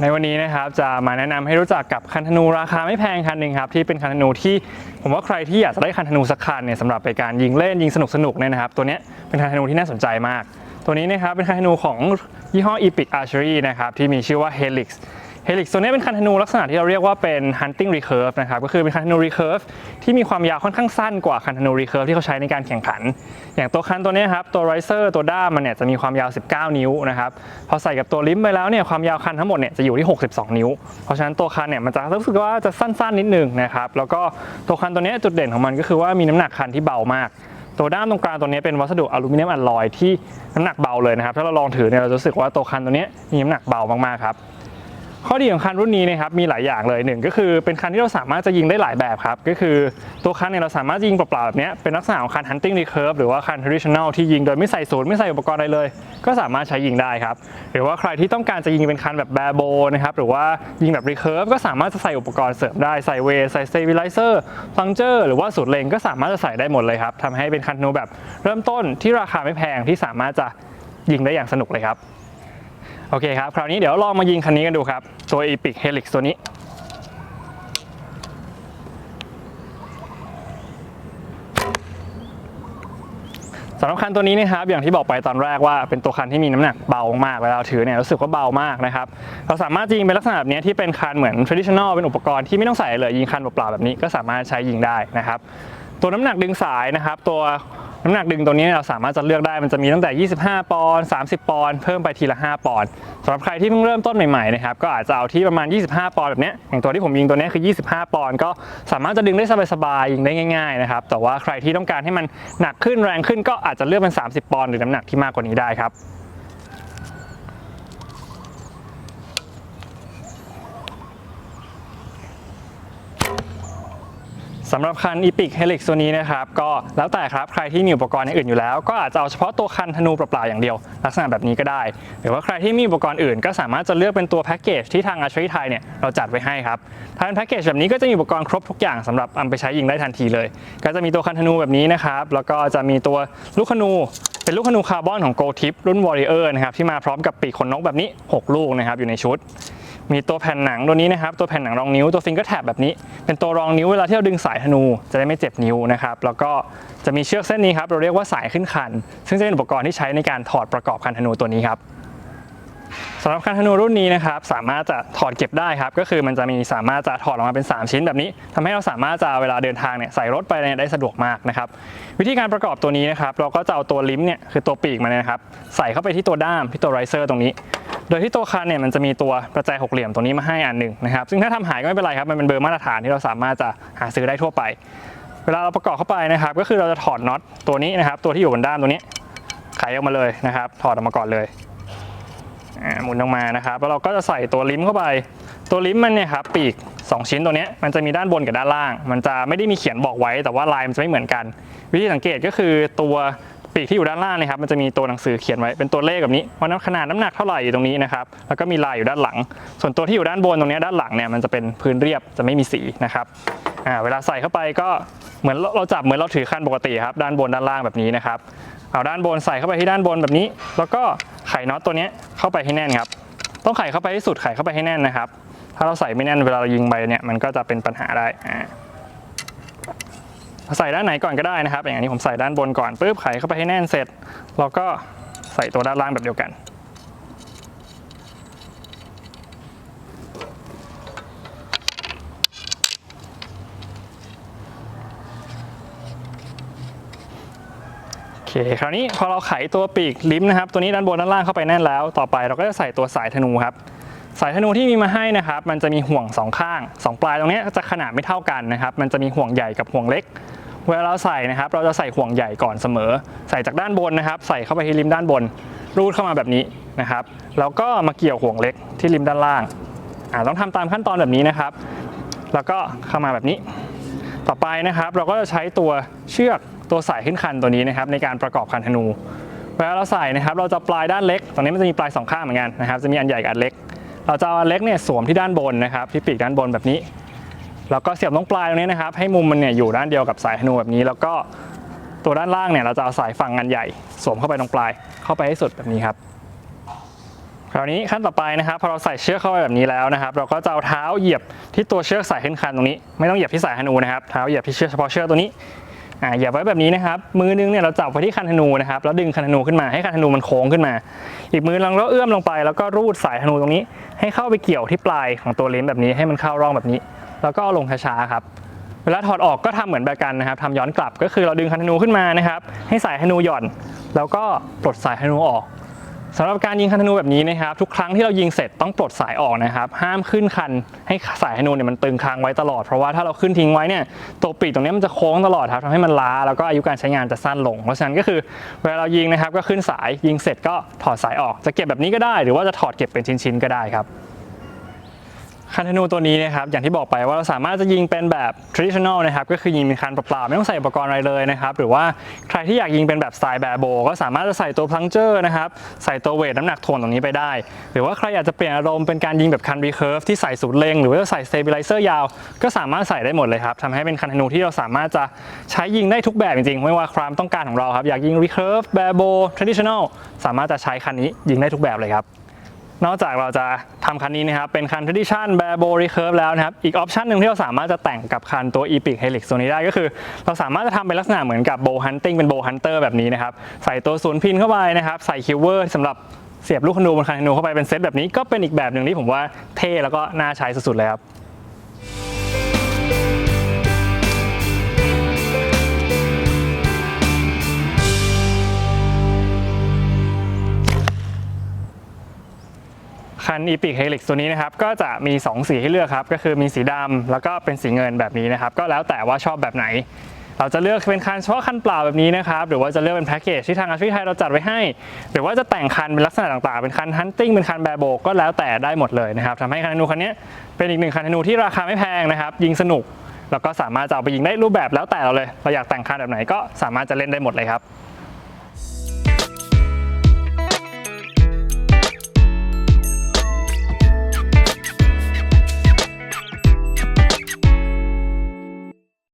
ในวันนี้นะครับจะมาแนะนำให้รู้จักกับคันธนูราคาไม่แพงคันหนึ่งครับที่เป็นคันธนูที่ผมว่าใครที่อยากจะได้คันธนูสักคันเนี่ยสำหรับไปการยิงเล่นยิงสนุกสนุกเนี่ยนะครับตัวนี้เป็นคันธนูที่น่าสนใจมาก ตัวนี้นะครับเป็นคันธนูของยี่ห้อ Epic Archery นะครับที่มีชื่อว่า Helix Helix ตัวนี้เป็นคันธนูลักษณะที่เราเรียกว่าเป็น hunting recurve นะครับก็คือเป็นคันธนู recurve ที่มีความยาวค่อนข้างสั้นกว่าคันธนู recurve ที่เขาใช้ในการแข่งขัน อย่างตัวคันตัวนี้ครับตัว riser ตัวด้ามมันเนี่ยจะมีความยาว 19 นิ้วนะครับพอใส่กับตัวลิมไปแล้วเนี่ยความยาวคันทั้งหมดเนี่ยจะอยู่ที่ 62 นิ้ว เพราะฉะนั้นตัวคันเนี่ยมันจะรู้สึกว่าจะสั้นๆนิดนึงนะครับแล้วก็ตัวคันตัวนี้จุดเด่นของมันก็คือว่ามีน้ำหนักคันที่เบามากตัวด้ามตรงกลางตัวนี้เป็นวัสดุอลูมิเนียมอลลอยที่น้ำหนักเบาเลยนะครับ ถ้าเราลองถือเนี่ยเราจะรู้สึกว่าตัวคันตัวนี้มีน้ำหนักเบามากๆครับ ข้อดีของคันรุ่นนี้นะครับมีหลายอย่างเลยหนึ่งก็คือเป็นคันที่เราสามารถจะยิงได้หลายแบบครับก็คือตัวคันเนี่ยเราสามารถยิงเปล่าๆแบบนี้เป็นลักษณะของคัน hunting recurve หรือว่าคัน traditional ที่ยิงโดยไม่ใส่ศูนย์ไม่ใส่อุปกรณ์อะไรเลย ก็สามารถใช้ยิงได้ครับหรือว่าใครที่ต้องการจะยิงเป็นคันแบบ bare bow นะครับหรือว่ายิงแบบ recurve ก็สามารถจะใส่อุปกรณ์เสริมได้ใส่เวใส่ stabilizer plunger หรือว่าสูตรเลงก็สามารถจะใส่ได้หมดเลยครับทำให้เป็นคันนูแบบเริ่มต้นที่ราคาไม่แพงที่สามารถจะยิงได้อย่างสนุกเลยครับ โอเคครับ คราวนี้เดี๋ยวลองมายิงคันนี้กันดูครับ ตัว Epic Helix ตัวนี้สำหรับคันตัวนี้นะครับอย่างที่บอกไปตอนแรกว่าเป็นตัวคันที่มีน้ำหนักเบามากเวลาเราถือเนี่ยรู้สึกว่าเบามากนะครับเราสามารถยิงเป็นลักษณะแบบนี้ที่เป็นคันเหมือน traditional เป็นอุปกรณ์ที่ไม่ต้องใส่เลยยิงคันเปล่าๆแบบนี้ก็สามารถใช้ยิงได้นะครับตัวน้ำหนักดึงสายนะครับ ตัว น้ำหนักดึงตัวนี้เราสามารถจะเลือกได้มันจะมีตั้งแต่ 25 ปอนด์ 30 ปอนด์ เพิ่มไปทีละ 5 ปอนด์สำหรับใครที่เพิ่งเริ่มต้นใหม่ๆนะครับก็อาจจะเอาที่ประมาณ 25 ปอนด์แบบนี้อย่างตัวที่ผมยิงตัวนี้คือ 25 ปอนด์ก็สามารถจะดึงได้สบายๆยิงได้ง่ายๆนะครับแต่ว่าใครที่ต้องการให้มันหนักขึ้นแรงขึ้นก็อาจจะเลือกเป็น 30 ปอนด์หรือน้ำหนักที่มากกว่านี้ได้ครับ สำหรับคัน Epic Helix ตัวนี้นะครับก็แล้วแต่ครับใครที่มีอุปกรณ์อย่างอื่นอยู่แล้ว ก็อาจจะเอาเฉพาะตัวคันธนูเปล่าๆอย่างเดียว ลักษณะแบบนี้ก็ได้ หรือว่าใครที่มีอุปกรณ์อื่น ก็สามารถจะเลือกเป็นตัวแพ็กเกจที่ทาง Archery ไทยเนี่ยเราจัดไว้ให้ครับถ้าเป็นแพ็กเกจแบบนี้ก็จะมีอุปกรณ์ครบทุกอย่างสำหรับเอาไปใช้ยิงได้ทันทีเลย ก็จะมีตัวคันธนูแบบนี้นะครับแล้วก็จะมีตัวลูกธนูเป็นลูกธนูคาร์บอนของ Go Tip รุ่น Warrior นะครับที่มาพร้อมกับปีกขนนกแบบนี้ 6 ลูกนะครับอยู่ในชุด มีตัวแผ่นหนังตัวนี้นะครับ ตัวแผ่นหนังรองนิ้วตัวฟิงเกอร์แท็บแบบนี้ เป็นตัวรองนิ้วเวลาที่เราดึงสายธนูจะได้ไม่เจ็บนิ้วนะครับ แล้วก็จะมีเชือกเส้นนี้ครับ เราเรียกว่าสายขึ้นคัน ซึ่งจะเป็นอุปกรณ์ที่ใช้ในการถอดประกอบคันธนูตัวนี้ครับ สำหรับคันธนูรุ่นนี้นะครับสามารถจะถอดเก็บได้ครับก็คือมันจะมีสามารถจะถอดออกมาเป็น 3 ชิ้นแบบนี้ทำให้เราสามารถจะเวลาเดินทางเนี่ยใส่รถไปเนี่ยได้สะดวกมากนะครับวิธีการประกอบตัวนี้นะครับเราก็จะเอาตัวลิมเนี่ยคือตัวปีกมันเนยนะครับใส่เข้าไปที่ตัวด้ามที่ตัวไรเซอร์ตรงนี้ โดยที่ตัวคันเนี่ยมันจะมีตัวประแจหกเหลี่ยมตัวนี้มาให้อันหนึ่งนะครับซึ่งถ้าทำหายก็ไม่เป็นไรครับมันเป็นเบอร์มาตรฐานที่เราสามารถจะหาซื้อได้ทั่วไป เวลาเราประกอบเข้าไปนะครับก็คือเราจะถอดน็อตตัวนี้นะครับตัวที่อยู่บนด้ามตัวนี้ไขออกมาเลยนะครับถอดออกมาก่อนเลย หมุนออกมานะครับแล้วเราก็จะใส่ตัวลิมเข้าไป ตัวลิมมันเนี่ยครับปีก 2 ชิ้นตัวนี้มันจะมีด้านบนกับด้านล่าง มันจะไม่ได้มีเขียนบอกไว้ แต่ว่าลายมันจะไม่เหมือนกัน วิธีสังเกตก็คือตัวปีกที่อยู่ด้านล่างเนะครับมันจะมีตัวหนังสือเขียนไว้เป็นตัวเลขแบบนี้ว่าน้ำขนาดน้ำหนักเท่าไหร่อยู่ตรงนี้นะครับแล้วก็มีลายอยู่ด้านหลัง ส่วนตัวที่อยู่ด้านบนตรงนี้ด้านหลังเนี่ยมันจะเป็นพื้นเรียบจะไม่มีสีนะครับอ่าเวลาใส่เข้าไปก็เหมือนเราเราจับเหมือนเราถือคันปกติครับด้านบนด้านล่างแบบนี้นะครับเอาด้านบนใส่เข้าไปที่ด้านบนแบบนี้ แล้วก็ ไขน็อตตัวนี้เข้าไปให้แน่นครับ ต้องไขเข้าไปให้สุดไขเข้าไปให้แน่นนะครับ ถ้าเราใส่ไม่แน่นเวลาเรายิงไปเนี่ยมันก็จะเป็นปัญหาได้อ่าใส่ด้านไหนก่อนก็ได้นะครับ อย่างนี้ผมใส่ด้านบนก่อนปุ๊บไขเข้าไปให้แน่นเสร็จเราก็ใส่ตัวด้านล่างแบบเดียวกัน ค คราวนี้พอเราไขตัวปีกลิ้มนะครับ ตัวนี้ด้านบนด้านล่างเข้าไปแน่นแล้ว ต่อไปเราก็จะใส่ตัวสายธนูครับ สายธนูที่มีมาให้นะครับ มันจะมีห่วงสองข้างสองปลายตรงนี้จะขนาดไม่เท่ากันนะครับ มันจะมีห่วงใหญ่กับห่วงเล็ก เวลาเราใส่นะครับ เราจะใส่ห่วงใหญ่ก่อนเสมอ ใส่จากด้านบนนะครับ ใส่เข้าไปที่ริมด้านบน รูดเข้ามาแบบนี้นะครับ แล้วก็มาเกี่ยวห่วงเล็กที่ริมด้านล่าง อ่าต้องทำตามขั้นตอนแบบนี้นะครับ แล้วก็เข้ามาแบบนี้ ต่อไปนะครับ เราก็จะใช้ตัวเชือก ตัวสายขึ้นคันตัวนี้นะครับในการประกอบคันธนูเวลาเราใส่นะครับเราจะปลายด้านเล็กตรงนี้มันจะมีปลายสองข้างเหมือนกันนะครับจะมีอันใหญ่กับอันเล็ก เราจะเอาอันเล็กเนี่ยสวมที่ด้านบนนะครับที่ปีกด้านบนแบบนี้แล้วก็เสียบตรงปลายตรงนี้นะครับให้มุมมันเนี่ยอยู่ด้านเดียวกับสายธนูแบบนี้ แล้วก็ตัวด้านล่างเนี่ยเราจะเอาสายฝั่งอันใหญ่สวมเข้าไปตรงปลายเข้าไปให้สุดแบบนี้ครับคราวนี้ขั้นต่อไปนะครับพอเราใส่เชือกเข้าไปแบบนี้แล้วนะครับ เราก็จะเอาเท้าเหยียบที่ตัวเชือกสายขึ้นคันตรงนี้ ไม่ต้องเหยียบที่สายธนูนะครับเท้าเหยียบที่เชือกเฉพาะเชือกตัวนี้ อ่าอย่าไว้แบบนี้นะครับ มือนึงเนี่ยเราจับไว้ที่คันธนูนะครับ แล้วดึงคันธนูขึ้นมาให้คันธนูมันโค้งขึ้นมา อีกมือเราก็เอื้อมลงไป แล้วก็รูดสายธนูตรงนี้ ให้เข้าไปเกี่ยวที่ปลายของตัวเลนส์แบบนี้ให้มันเข้าร่องแบบนี้ แล้วก็ลงช้าๆครับเวลาถอดออกก็ทำเหมือนแบบกันนะครับทำย้อนกลับก็คือเราดึงคันธนูขึ้นมานะครับ ให้สายธนูหย่อน แล้วก็ปลดสายธนูออก สำหรับการยิงคันธนูแบบนี้นะครับทุกครั้งที่เรายิงเสร็จต้องปลดสายออกนะครับห้ามขึ้นคันให้สายธนูเนี่ยมันตึงค้างไว้ตลอดเพราะว่าถ้าเราขึ้นทิ้งไว้เนี่ยตัวปีกตรงนี้มันจะโค้งตลอดครับทำให้มันล้าแล้วก็อายุการใช้งานจะสั้นลง เพราะฉะนั้นก็คือเวลาเรายิงนะครับก็ขึ้นสายยิงเสร็จก็ถอดสายออกจะเก็บแบบนี้ก็ได้ หรือว่าจะถอดเก็บเป็นชิ้นๆก็ได้ครับ คันธนูตัวนี้นะครับอย่างที่บอกไปว่าเราสามารถจะยิงเป็นแบบ traditional นะครับก็คือยิงเป็นคันเปล่าๆไม่ต้องใส่อุปกรณ์อะไรเลยนะครับหรือว่าใครที่อยากยิงเป็นแบบสไตล์แบบโบ ก็สามารถจะใส่ตัวพลังเจอร์นะครับใส่ตัวเวทน้ำหนักถ่วงตรงนี้ไปได้ หรือว่าใครอยากจะเปลี่ยนอารมณ์เป็นการยิงแบบคันรีเคิร์ฟที่ใส่สูตรเล็งหรือว่าใส่ stabilizer ยาว ก็สามารถใส่ได้หมดเลยครับทำให้เป็นคันธนูที่เราสามารถจะใช้ยิงได้ทุกแบบจริงๆไม่ว่าความต้องการของเราครับอยากยิง recurve bare bow traditional สามารถจะใช้คันนี้ยิงได้ทุกแบบเลยครับ นอกจากเราจะทำคันนี้นะครับ เป็นคัน Tradition b a r b o Recurve แล้วนะครับ อีกออปชันหนึ่งที่เราสามารถจะแต่งกับคันตัว Epic Helix ตัวนี้ได้ก็คือ เราสามารถจะทำเป็นลักษณะเหมือนกับ Bow Hunting เป็น Bow Hunter แบบนี้นะครับ ใส่ตัวศูนย์พินเข้าไปนะครับ ใส่คิวเวอร์สำหรับเสียบลูกธนูบนคันธนูเข้าไปเป็นเซตแบบนี้ก็เป็นอีกแบบหนึ่งที่ผมว่าเท่แล้วก็น่าใช้สุดๆเลยครับ คัน Epic Helix ตัวนี้นะครับก็จะมี 2 สีให้เลือกครับก็คือมีสีดำแล้วก็เป็นสีเงินแบบนี้นะครับก็แล้วแต่ว่าชอบแบบไหน เราจะเลือกเป็นคันเฉพาะคันเปล่าแบบนี้นะครับหรือว่าจะเลือกเป็นแพ็กเกจที่ทางอาชีพไทยเราจัดไว้ให้ หรือว่าจะแต่งคันเป็นลักษณะต่างๆ เป็นคันฮันติ้งเป็นคันแบโบกก็แล้วแต่ได้หมดเลยนะครับทำให้คันธนูคันนี้เป็นอีกหนึ่งคันธนูที่ราคาไม่แพงนะครับยิงสนุกแล้วก็สามารถจะเอาไปยิงได้รูปแบบแล้วแต่เราเลย เราอยากแต่งคันแบบไหนก็สามารถจะเล่นได้หมดเลยครับ